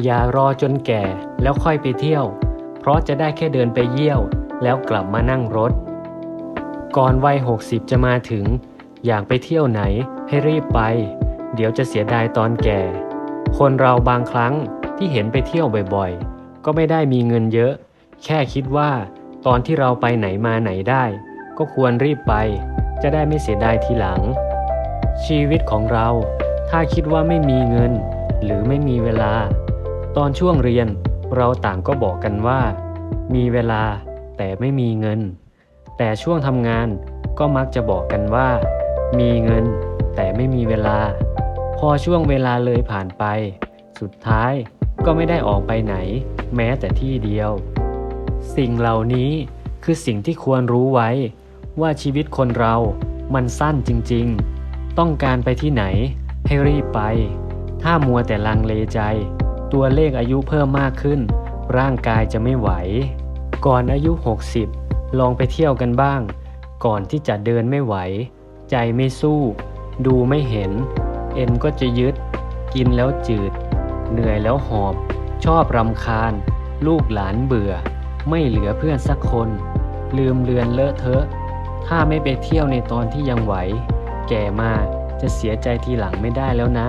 อย่ารอจนแก่แล้วค่อยไปเที่ยว เพราะจะได้แค่เดินไปเยี่ยว แล้วกลับมานั่งรถ ก่อนวัย 60 จะมาถึง อยากไปเที่ยวไหนให้รีบไป เดี๋ยวจะเสียดายตอนแก่ คนเราบางครั้งที่เห็นไปเที่ยวบ่อยๆ ก็ไม่ได้มีเงินเยอะ แค่คิดว่า ตอนที่เราไปไหนมาไหนได้ ก็ควรรีบไป จะได้ไม่เสียดายทีหลัง ชีวิตของเราถ้าคิดว่าไม่มีเงิน หรือไม่มีเวลา ตอนช่วงเรียนเราต่างก็บอกกันว่า มีเวลาแต่ไม่มีเงิน แต่ช่วงทำงานก็มักจะบอกกันว่า มีเงินแต่ไม่มีเวลา พอช่วงเวลาเลยผ่านไป สุดท้ายก็ไม่ได้ออกไปไหน แม้แต่ที่เดียว สิ่งเหล่านี้คือสิ่งที่ควรรู้ไว้ ว่าชีวิตคนเรามันสั้นจริงๆ ต้องการไปที่ไหนให้รีบไป ถ้ามัวแต่ลังเลใจ ตัวเลขอายุเพิ่มมากขึ้น ร่างกายจะไม่ไหว ก่อนอายุ 60 ลองไปเที่ยวกันบ้าง ก่อนที่จะเดินไม่ไหว ใจไม่สู้ ดูไม่เห็น เอ็นก็จะยึด กินแล้วจืด เหนื่อยแล้วหอบ ชอบรำคาญ ลูกหลานเบื่อ ไม่เหลือเพื่อนสักคน ลืมเลือนเลอะเทอะ ถ้าไม่ไปเที่ยวในตอนที่ยังไหว แก่มาจะเสียใจทีหลังไม่ได้แล้วนะ